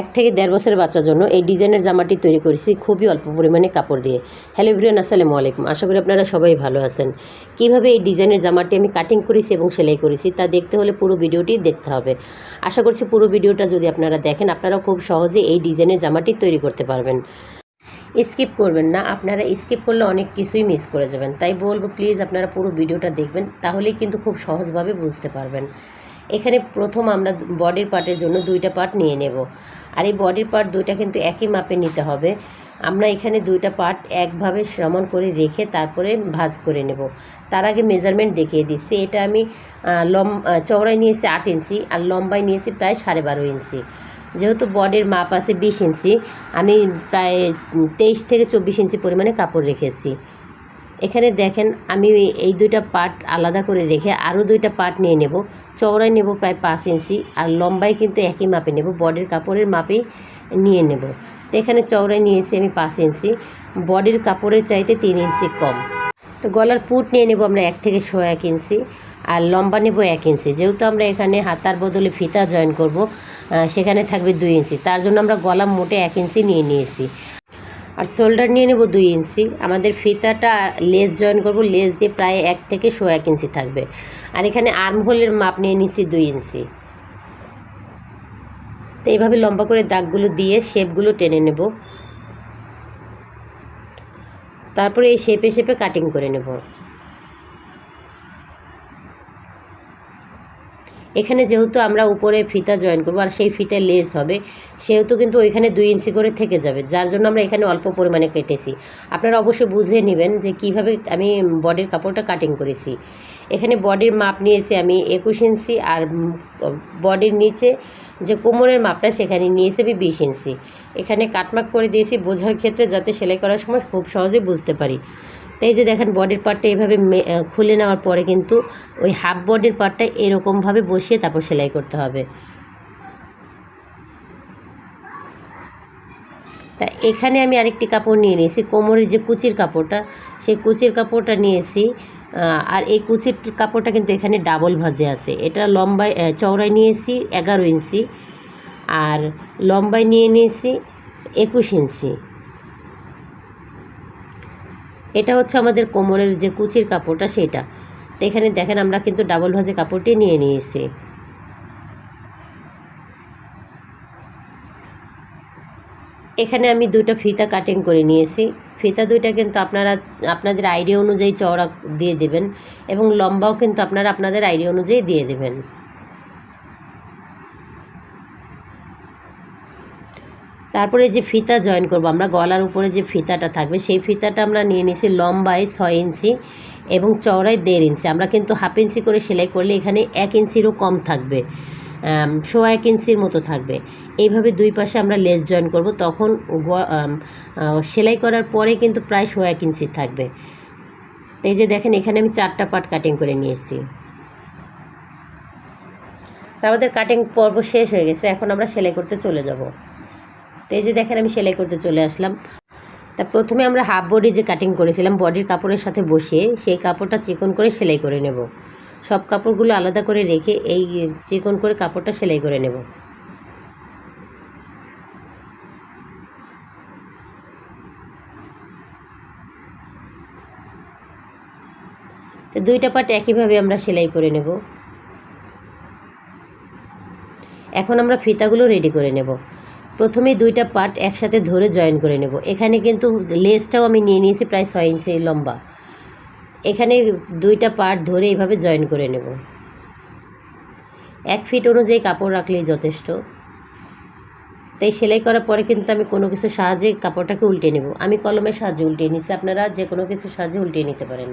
এক থেকে দেড় বছরের বাচ্চার জন্য এই ডিজাইনের জামাটি তৈরি করেছি খুবই অল্প পরিমাণে কাপড় দিয়ে। হ্যালো এভরিওয়ান আসসালামু আলাইকুম। আশা করি আপনারা সবাই ভালো আছেন। কীভাবে এই ডিজাইনের জামাটি আমি কাটিং করেছি এবং সেলাই করেছি তা দেখতে হলে পুরো ভিডিওটি দেখতে হবে। আশা করছি পুরো ভিডিওটা যদি আপনারা দেখেন আপনারা খুব সহজে এই ডিজাইনের জামাটি তৈরি করতে পারবেন। স্কিপ করবেন না, আপনারা স্কিপ করলে অনেক কিছুই মিস করে যাবেন। তাই বলব, প্লিজ আপনারা পুরো ভিডিওটা দেখবেন, তাহলেই কিন্তু খুব সহজভাবে বুঝতে পারবেন। এখানে প্রথম আমরা বডির পার্টের জন্য দুইটা পার্ট নিয়ে নেব। আর এই বডির পার্ট দুইটা কিন্তু একই মাপে নিতে হবে। আমরা এখানে দুইটা পার্ট একভাবে সমান করে রেখে তারপরে ভাঁজ করে নেব। তার আগে মেজারমেন্ট দেখিয়ে দিচ্ছি। এটা আমি লম চওড়ায় নিয়েছি আট ইঞ্চি আর লম্বায় নিয়েছি প্রায় সাড়ে বারো ইঞ্চি। যেহেতু বডির মাপ আছে বিশ ইঞ্চি, আমি প্রায় তেইশ থেকে চব্বিশ ইঞ্চি পরিমাণে কাপড় রেখেছি। এখানে দেখেন আমি এই দুইটা পার্ট আলাদা করে রেখে আরও দুইটা পার্ট নিয়ে নেব। চওড়ায় নেব প্রায় পাঁচ ইঞ্চি আর লম্বায় কিন্তু একই মাপে নেব। বডির কাপড়ের মাপেই নিয়ে নেব। তো এখানে চওড়ায় নিয়েছি আমি পাঁচ ইঞ্চি। বডির কাপড়ের চাইতে তিন ইঞ্চি কম। তো গলার পুট নিয়ে নেব আমরা এক থেকে শো এক ইঞ্চি আর লম্বা নেব এক ইঞ্চি। যেহেতু আমরা এখানে হাতার বদলে ফিতা জয়েন করব সেখানে থাকবে দুই ইঞ্চি। তার জন্য আমরা গলা মোটে এক ইঞ্চি নিয়ে নিয়েছি। আর শোল্ডার নিয়ে নেব দুই ইঞ্চি। আমাদের ফিতাটা লেস জয়েন করব লেস দিয়ে প্রায় এক থেকে শো এক ইঞ্চি থাকবে। আর এখানে আর্ম হোলের মাপ নিয়ে নিচ্ছি দুই ইঞ্চি। তো এইভাবে লম্বা করে দাগগুলো দিয়ে শেপগুলো টেনে নেব। তারপরে এই শেপে শেপে কাটিং করে নেব। এখানে যেহেতু আমরা উপরে ফিতা জয়েন করব, আর সেই ফিতে লেস হবে, সেহেতু কিন্তু ওইখানে দুই ইঞ্চি করে থেকে যাবে, যার জন্য আমরা এখানে অল্প পরিমাণে কেটেছি। আপনারা অবশ্যই বুঝে নেবেন যে কীভাবে আমি বডির কাপড়টা কাটিং করেছি। এখানে বডির মাপ নিয়েছি আমি একুশ ইঞ্চি আর বডির নিচে যে কোমরের মাপটা সেখানে নিয়েছি আমি বিশ ইঞ্চি এখানে কাটমাক করে দিয়েছি, বোঝার ক্ষেত্রে যাতে সেলাই করার সময় খুব সহজে বুঝতে পারি। তো এই যে দেখেন বডির পার্টটা এইভাবে খুলে নেওয়ার পরে কিন্তু ওই হাফ বডির পার্টটা এরকমভাবে বসিয়ে তারপর সেলাই করতে হবে। তা এখানে আমি আরেকটি কাপড় নিয়ে নিয়েছি, কোমরের যে কুচির কাপড়টা, সেই কুচির কাপড়টা নিয়েছি আর এই কুচির কাপড়টা কিন্তু এখানে ডাবল ভাজে আছে। এটা লম্বায় চওড়ায় নিয়েছি, এগারো ইঞ্চি, আর লম্বায় নিয়ে নিয়েছি একুশ ইঞ্চি। এটা হচ্ছে আমাদের কোমরের যে কুচির কাপড়টা সেটা। তো এখানে দেখেন আমরা কিন্তু ডাবল ভাজে কাপড়টি নিয়ে নিয়েছি। এখানে আমি দুটো ফিতা কাটিং করে নিয়েছি। ফিতা দুইটা কিন্তু আপনারা, আপনাদের আইডিয়া অনুযায়ী চওড়া দিয়ে দেবেন এবং লম্বাও কিন্তু আপনারা আপনাদের আইডিয়া অনুযায়ী দিয়ে দেবেন। তারপরে যে ফিতা জয়েন করব, আমরা গলার উপরে যে ফিতাটা থাকবে, সেই ফিতাটা আমরা নিয়ে নিয়েছি লম্বায় ছয় ইঞ্চি এবং চওড়ায় দেড় ইঞ্চি। আমরা কিন্তু হাফ ইঞ্চি করে সেলাই করলে এখানে এক ইঞ্চিরও কম থাকবে সোয়া এক ইঞ্চির মতো থাকবে। এইভাবে দুই পাশে আমরা লেস জয়েন করব, তখন সেলাই করার পরে কিন্তু প্রায় সোয়া এক ইঞ্চি থাকবে। তো এই যে দেখেন, এখানে আমি চারটা পার্ট কাটিং করে নিয়েছি। আমাদের কাটিং পর্ব শেষ হয়ে গেছে, এখন আমরা সেলাই করতে চলে যাব। এই যে দেখেন আমি সেলাই করতে চলে আসলাম। তা প্রথমে আমরা হাফ বডি যে কাটিং করেছিলাম বডির কাপড়ের সাথে বসিয়ে সেই কাপড়টা চিকন করে সেলাই করে নেব। সব কাপড়গুলো আলাদা করে রেখে এই চিকন করে কাপড়টা সেলাই করে নেব। তো দুইটা পার্ট একইভাবে আমরা সেলাই করে নেব। এখন আমরা ফিতাগুলো রেডি করে নেব। প্রথমে দুইটা পার্ট একসাথে ধরে জয়েন করে নেব। এখানে কিন্তু লেসটাও আমি নিয়ে নিয়েছি প্রায় ছয় ইঞ্চি লম্বা। এখানে দুইটা পার্ট ধরে এইভাবে জয়েন করে নেব। এক ফিট অনুযায়ী কাপড় রাখলেই যথেষ্ট। তাই সেলাই করার পরে কিন্তু আমি কোনো কিছু সাহায্যে কাপড়টাকে উল্টে নেব। আমি কলমের সাহায্যে উল্টিয়ে নিচ্ছি। আপনারা যে কোনো কিছু সাহায্যে উল্টিয়ে নিতে পারেন।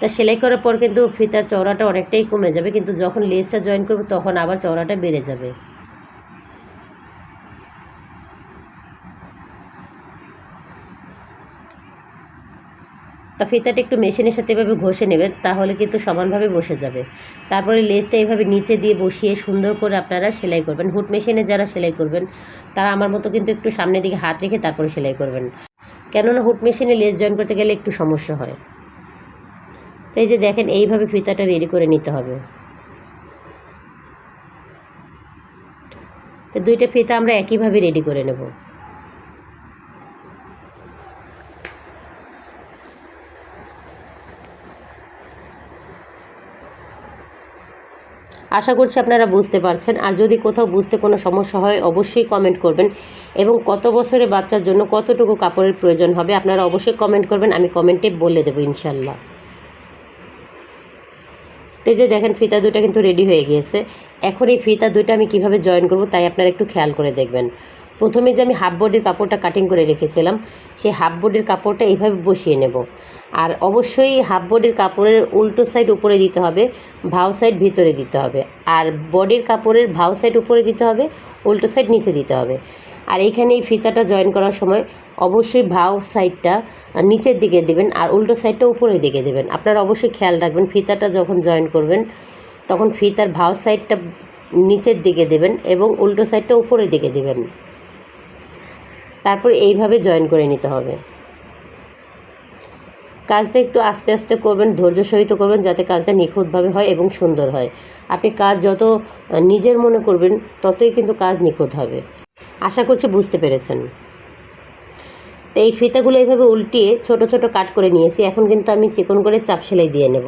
তা সেলাই করার পর কিন্তু ফিতার চওড়াটা অনেকটাই কমে যাবে, কিন্তু যখন লেসটা জয়েন করব তখন আবার চওড়াটা বেড়ে যাবে। তা ফিতাটা একটু মেশিনের সাথে এভাবে ঘষে নেবেন তাহলে কিন্তু সমানভাবে বসে যাবে। তারপরে লেসটা এভাবে নিচে দিয়ে বসিয়ে সুন্দর করে আপনারা সেলাই করবেন। হুট মেশিনে যারা সেলাই করবেন, তারা আমার মতো কিন্তু একটু সামনের দিকে হাত রেখে তারপরে সেলাই করবেন। কেননা হুট মেশিনে লেস জয়েন করতে গেলে একটু সমস্যা হয়। তো এই যে দেখেন, এইভাবে ফিতাটা রেডি করে নিতে হবে। তো দুইটা ফিতা আমরা একইভাবে রেডি করে নেব। আশা করছি আপনারা বুঝতে পারছেন। আর যদি কোথাও বুঝতে কোনো সমস্যা হয়, অবশ্যই কমেন্ট করবেন। এবং কত বছরের বাচ্চার জন্য কতটুকু কাপড়ের প্রয়োজন হবে, আপনারা অবশ্যই কমেন্ট করবেন। আমি কমেন্টে বলে দেবো ইনশাল্লাহ। তো যে দেখেন ফিতা দুটো কিন্তু রেডি হয়ে গিয়েছে। এখন এই ফিতা দুটো আমি কীভাবে জয়েন করব তাই আপনারা একটু খেয়াল করে দেখবেন। প্রথমে যে আমি হাফ বডির কাপড়টা কাটিং করে রেখেছিলাম, সেই হাফ বডির কাপড়টা এইভাবে বসিয়ে নেব। আর অবশ্যই হাফ বডির কাপড়ের উল্টো সাইড উপরে দিতে হবে, ভাও সাইড ভিতরে দিতে হবে। আর বডির কাপড়ের ভাও সাইড উপরে দিতে হবে, উল্টো সাইড নিচে দিতে হবে। আর এইখানে এই ফিতাটা জয়েন করার সময় অবশ্যই ভাও সাইডটা নিচের দিকে দেবেন আর উল্টো সাইডটা উপরের দিকে দেবেন। আপনারা অবশ্যই খেয়াল রাখবেন, ফিতাটা যখন জয়েন করবেন, তখন ফিতার ভাও সাইডটা নিচের দিকে দেবেন এবং উল্টো সাইডটা উপরের দিকে দেবেন। তারপর এইভাবে জয়েন করে নিতে হবে। কাজটা একটু আস্তে আস্তে করবেন, ধৈর্য সহিত করবেন যাতে কাজটা নিখুঁতভাবে হয় এবং সুন্দর হয়। আপনি কাজ যত নিজের মনে করবেন, ততই কিন্তু কাজ নিখুঁত হবে। আশা করছি বুঝতে পেরেছেন। তো এই ফিতাগুলো এইভাবে উল্টিয়ে ছোট ছোট কাট করে নিয়েছি, এখন কিন্তু আমি চিকন করে চাপ সেলাই দিয়ে নেব।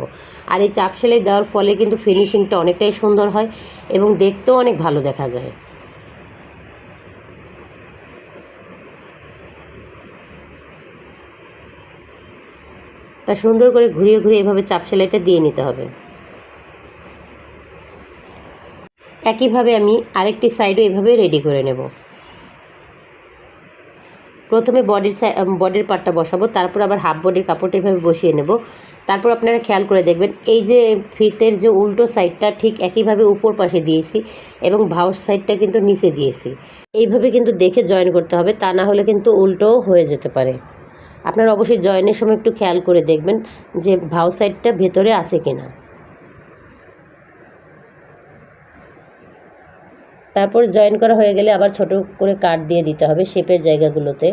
আর এই চাপ সেলাই দেওয়ার ফলে কিন্তু ফিনিশিংটা অনেকটাই সুন্দর হয় এবং দেখতেও অনেক ভালো দেখা যায়। তা সুন্দর করে ঘুরিয়ে ঘুরিয়ে এভাবে চাপ সেলাইটা দিয়ে নিতে হবে। একইভাবে আমি আরেকটি সাইডও এভাবে রেডি করে নেব। প্রথমে বডির বডির পার্টটা বসাবো, তারপর আবার হাফ বডির কাপড়টা এভাবে বসিয়ে নেব। তারপর আপনারা খেয়াল করে দেখবেন, এই যে ফিতের যে উল্টো সাইডটা ঠিক একইভাবে উপর পাশে দিয়েছি এবং ভাউস সাইডটা কিন্তু নিচে দিয়েছি। এইভাবে কিন্তু দেখে জয়েন করতে হবে, তা না হলে কিন্তু উল্টোও হয়ে যেতে পারে। আপনারা অবশ্যই জয়েনের সময় একটু খেয়াল করে দেখবেন যে ভাউ সাইডটা ভেতরে আছে কিনা। তারপর জয়েন করা হয়ে গেলে আবার ছোট করে কাট দিয়ে দিতে হবে শেপের জায়গাগুলোতে।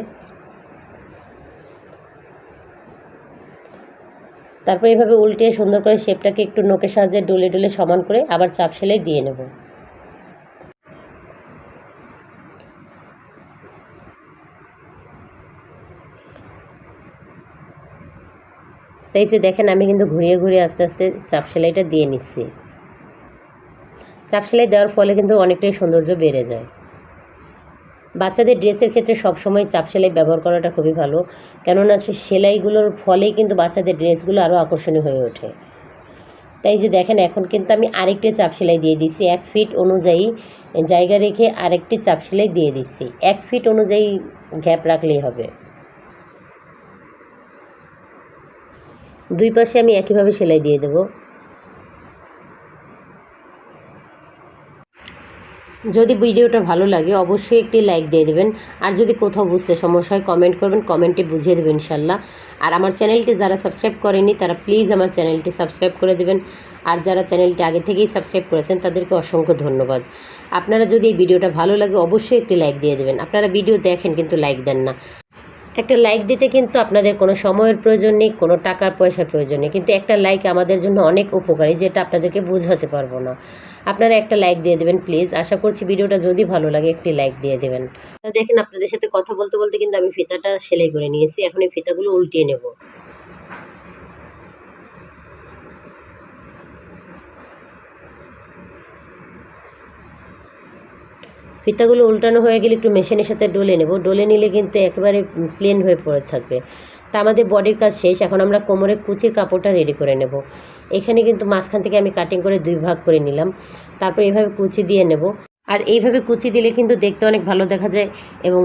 তারপর এভাবে উল্টে সুন্দর করে শেপটাকে একটু নোকের সাহায্যে ডলে ডলে সমান করে আবার চাপ সেলাই দিয়ে নেব। তাই যে দেখেন আমি কিন্তু ঘুরিয়ে ঘুরিয়ে আস্তে আস্তে চাপ সেলাইটা দিয়ে নিচ্ছি। চাপ সেলাই দেওয়ার ফলে কিন্তু অনেকটাই সৌন্দর্য বেড়ে যায়। বাচ্চাদের ড্রেসের ক্ষেত্রে সবসময় চাপ সেলাই ব্যবহার করাটা খুবই ভালো। কেননা সে সেলাইগুলোর ফলেই কিন্তু বাচ্চাদের ড্রেসগুলো আরও আকর্ষণীয় হয়ে ওঠে। তাই যে দেখেন, এখন কিন্তু আমি আরেকটি চাপ সেলাই দিয়ে দিচ্ছি। এক ফিট অনুযায়ী জায়গা রেখে আরেকটি চাপ সেলাই দিয়ে দিচ্ছি। এক ফিট অনুযায়ী গ্যাপ রাখলেই হবে। দুই পাশে আমি একইভাবে সেলাই দিয়ে দেবো। যদি ভিডিওটা ভালো লাগে, অবশ্যই একটি লাইক দিয়ে দেবেন। আর যদি কোথাও বুঝতে সমস্যা হয় কমেন্ট করবেন কমেন্টে বুঝিয়ে দেবেন ইনশাল্লাহ। আর আমার চ্যানেলটি যারা সাবস্ক্রাইব করেনি, তারা প্লিজ আমার চ্যানেলটি সাবস্ক্রাইব করে দেবেন। আর যারা চ্যানেলটি আগে থেকেই সাবস্ক্রাইব করেছেন, তাদেরকে অসংখ্য ধন্যবাদ। আপনারা যদি এই ভিডিওটা ভালো লাগে, অবশ্যই একটি লাইক দিয়ে দেবেন। আপনারা ভিডিও দেখেন, কিন্তু লাইক দেন না। একটা লাইক দিতে কিন্তু আপনাদের কোনো সময়ের প্রয়োজন নেই, কোনো টাকার পয়সার প্রয়োজন নেই। কিন্তু একটা লাইক আমাদের জন্য অনেক উপকারী, যেটা আপনাদেরকে বোঝাতে পারব না। আপনারা একটা লাইক দিয়ে দেবেন প্লিজ আশা করছি ভিডিওটা যদি ভালো লাগে, একটি লাইক দিয়ে দেবেন। দেখেন, আপনাদের সাথে কথা বলতে বলতে কিন্তু আমি ফিতাটা সেলাই করে নিয়েছি। এখন এই ফিতাগুলো উল্টিয়ে নেব। ফিতাগুলো উল্টানো হয়ে গেলে একটু মেশিনের সাথে ডলে নেব। ডলে নিলে কিন্তু একেবারে প্লেন হয়ে পড়ে থাকবে। তা আমাদের বডির কাজ শেষ। এখন আমরা কোমরে কুচির কাপড়টা রেডি করে নেব। এখানে কিন্তু মাঝখান থেকে আমি কাটিং করে দুই ভাগ করে নিলাম। তারপর এভাবে কুচি দিয়ে নেব। আর এইভাবে কুচি দিলে কিন্তু দেখতে অনেক ভালো দেখা যায় এবং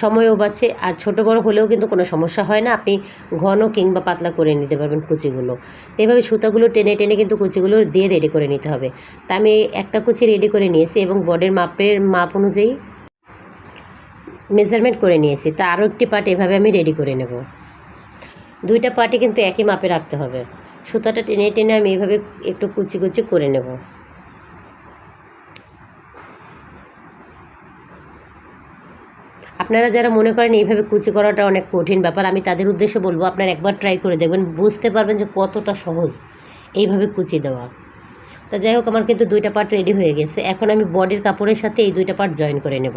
সময়ও বাঁচে। আর ছোটো বড় হলেও কিন্তু কোনো সমস্যা হয় না। আপনি ঘন কিংবা পাতলা করে নিতে পারবেন কুচিগুলো। তো এইভাবে সুতাগুলো টেনে টেনে কিন্তু কুচিগুলো দিয়ে রেডি করে নিতে হবে। তা আমি একটা কুচি রেডি করে নিয়েছি এবং বডের মাপের মাপ অনুযায়ী মেজারমেন্ট করে নিয়েছি। তা আরও একটি পার্ট এভাবে আমি রেডি করে নেব। দুইটা পার্টই কিন্তু একই মাপে রাখতে হবে। সুতাটা টেনে টেনে আমি এভাবে একটু কুচি কুচি করে নেব। আপনারা যারা মনে করেন এইভাবে কুচি করাটা অনেক কঠিন ব্যাপার, আমি তাদের উদ্দেশ্যে বলব, আপনারা একবার ট্রাই করে দেখবেন, বুঝতে পারবেন যে কতটা সহজ এইভাবে কুচি দেওয়া। তা যাই হোক, আমার কিন্তু দুইটা পার্ট রেডি হয়ে গেছে। এখন আমি বডির কাপড়ের সাথে এই দুইটা পার্ট জয়েন করে নেব।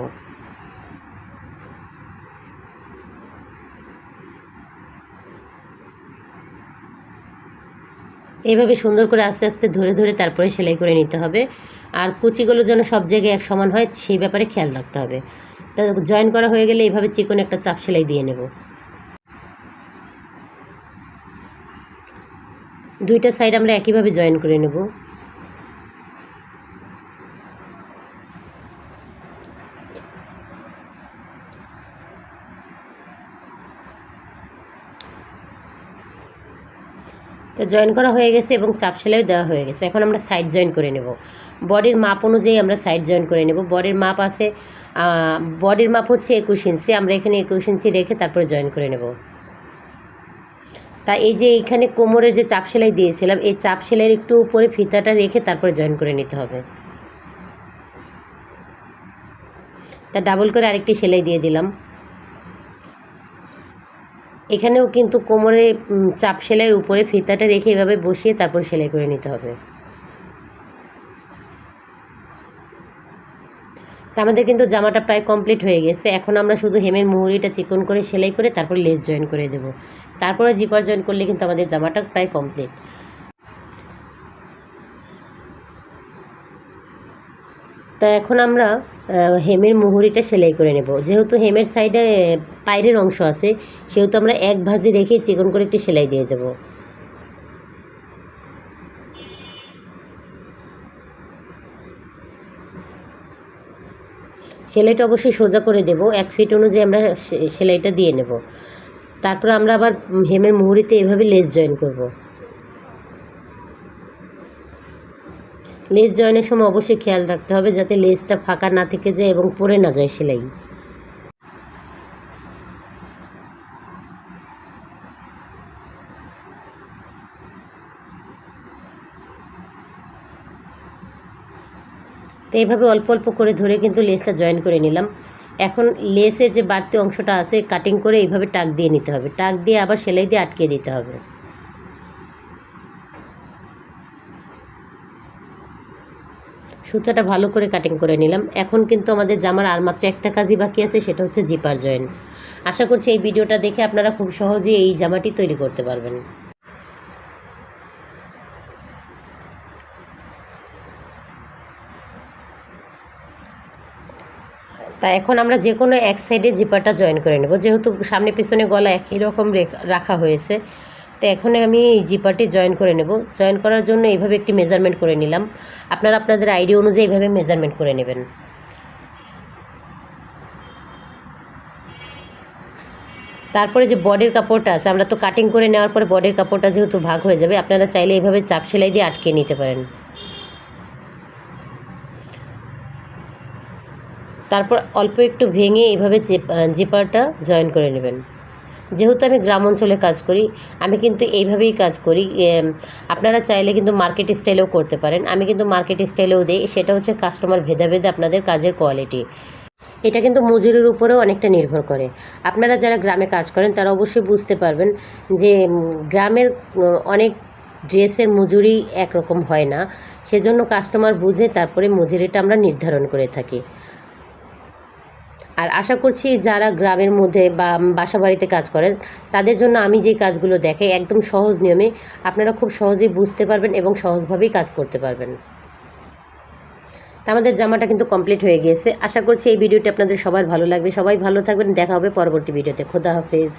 এইভাবে সুন্দর করে আস্তে আস্তে ধরে ধরে তারপরে সেলাই করে নিতে হবে। আর কুচিগুলো যেন সব জায়গায় এক সমান হয়, সেই ব্যাপারে খেয়াল রাখতে হবে। তা জয়েন করা হয়ে গেলে এইভাবে চিকন একটা চাপ সেলাই দিয়ে নেব। দুইটা সাইড আমরা একইভাবে জয়েন করে নেব। তো জয়েন করা হয়ে গেছে এবং চাপ সেলাইও দেওয়া হয়ে গেছে। এখন আমরা সাইড জয়েন করে নেব। বডির মাপ অনুযায়ী আমরা সাইড জয়েন করে নেব। বডির মাপ আছে বডির মাপ হচ্ছে একুশ ইঞ্চি আমরা এখানে একুশ ইঞ্চি রেখে তারপরে জয়েন করে নেব। তা এই যে এইখানে কোমরের যে চাপ সেলাই দিয়েছিলাম, এই চাপ সেলাইয়ের একটু উপরে ফিতাটা রেখে তারপরে জয়েন করে নিতে হবে। তা ডাবল করে আরেকটি সেলাই দিয়ে দিলাম। এখানেও কিন্তু কোমরে চাপ সেলাইয়ের উপরে ফিতাটা রেখে এভাবে বসিয়ে তারপর সেলাই করে নিতে হবে। তা আমাদের কিন্তু জামাটা প্রায় কমপ্লিট হয়ে গেছে। এখন আমরা শুধু হেমের মুহুরিটা চিকন করে সেলাই করে তারপর লেস জয়েন করে দেব। তারপরে জিপার জয়েন করলে কিন্তু আমাদের জামাটা প্রায় কমপ্লিট। তা এখন আমরা হেমের মুহুরিটা সেলাই করে নেব। যেহেতু হেমের সাইডে পায়ের অংশ আছে, সেহেতু আমরা এক ভাজি রেখে চিকন করে একটি সেলাই দিয়ে দেব। সেলাইটা অবশ্যই সোজা করে দেব, এক ফিট অনুযায়ী আমরা সেলাইটা দিয়ে নেব। তারপর আমরা আবার হেমের মুহুরিতে এভাবে লেস জয়েন করব। লেস জয়েনের সময় অবশ্যই খেয়াল রাখতে হবে যাতে লেসটা ফাঁকা না থেকে যায় এবং পরে না যায় সেলাই। তো এইভাবে অল্প অল্প করে ধরে কিন্তু লেসটা জয়েন করে নিলাম। এখন লেসের যে বাড়তি অংশটা আছে কাটিং করে এইভাবে টাক দিয়ে নিতে হবে। টাক দিয়ে আবার সেলাই দিয়ে আটকে দিতে হবে। সুতাটা ভালো করে কাটিং করে নিলাম। এখন কিন্তু আমাদের জামার আর মাত্র একটা কাজই বাকি আছে, সেটা হচ্ছে জিপার জয়েন আশা করছি এই ভিডিওটা দেখে আপনারা খুব সহজেই এই জামাটি তৈরি করতে পারবেন। তা এখন আমরা যে কোনো এক সাইডে জিপারটা জয়েন করে নেব। যেহেতু সামনে পিছনে গলা একই রকম রেখ- হয়েছে তো এখন আমি এই জিপারটি জয়েন করে নেব। জয়েন করার জন্য এইভাবে একটি মেজারমেন্ট করে নিলাম। আপনারা আপনাদের আইডিয়া অনুযায়ী এইভাবে মেজারমেন্ট করে নেবেন। তারপরে যে বডির কাপড়টা আছে, আমরা তো কাটিং করে নেওয়ার পরে বডির কাপড়টা যেহেতু ভাগ হয়ে যাবে, আপনারা চাইলে এইভাবে চাপ সেলাই দিয়ে আটকে নিতে পারেন। তারপর অল্প একটু ভেঙে এইভাবে জিপারটা জয়েন করে নেবেন। যেহেতু আমি গ্রাম অঞ্চলে কাজ করি, আমি কিন্তু এইভাবেই কাজ করি আপনারা চাইলে কিন্তু মার্কেট স্টাইলেও করতে পারেন। আমি কিন্তু মার্কেট স্টাইলেও দিই, সেটা হচ্ছে কাস্টমার ভেদা ভেদে আপনাদের কাজের কোয়ালিটি এটা কিন্তু মজুরির উপরেও অনেকটা নির্ভর করে। আপনারা যারা গ্রামে কাজ করেন, তারা অবশ্যই বুঝতে পারবেন যে গ্রামের অনেক ড্রেসের মজুরি একরকম হয় না। সেজন্য কাস্টমার বুঝে তারপরে মজুরিটা আমরা নির্ধারণ করে থাকি। আর আশা করছি যারা গ্রামের মধ্যে বা বাসা বাড়িতে কাজ করেন, তাদের জন্য আমি যে কাজগুলো দেখে একদম সহজ নিয়মে আপনারা খুব সহজেই বুঝতে পারবেন এবং সহজভাবেই কাজ করতে পারবেন। তা আমাদের জামাটা কিন্তু কমপ্লিট হয়ে গিয়েছে। আশা করছি এই ভিডিওটি আপনাদের সবার ভালো লাগবে। সবাই ভালো থাকবেন। দেখা হবে পরবর্তী ভিডিওতে। খোদা হাফেজ।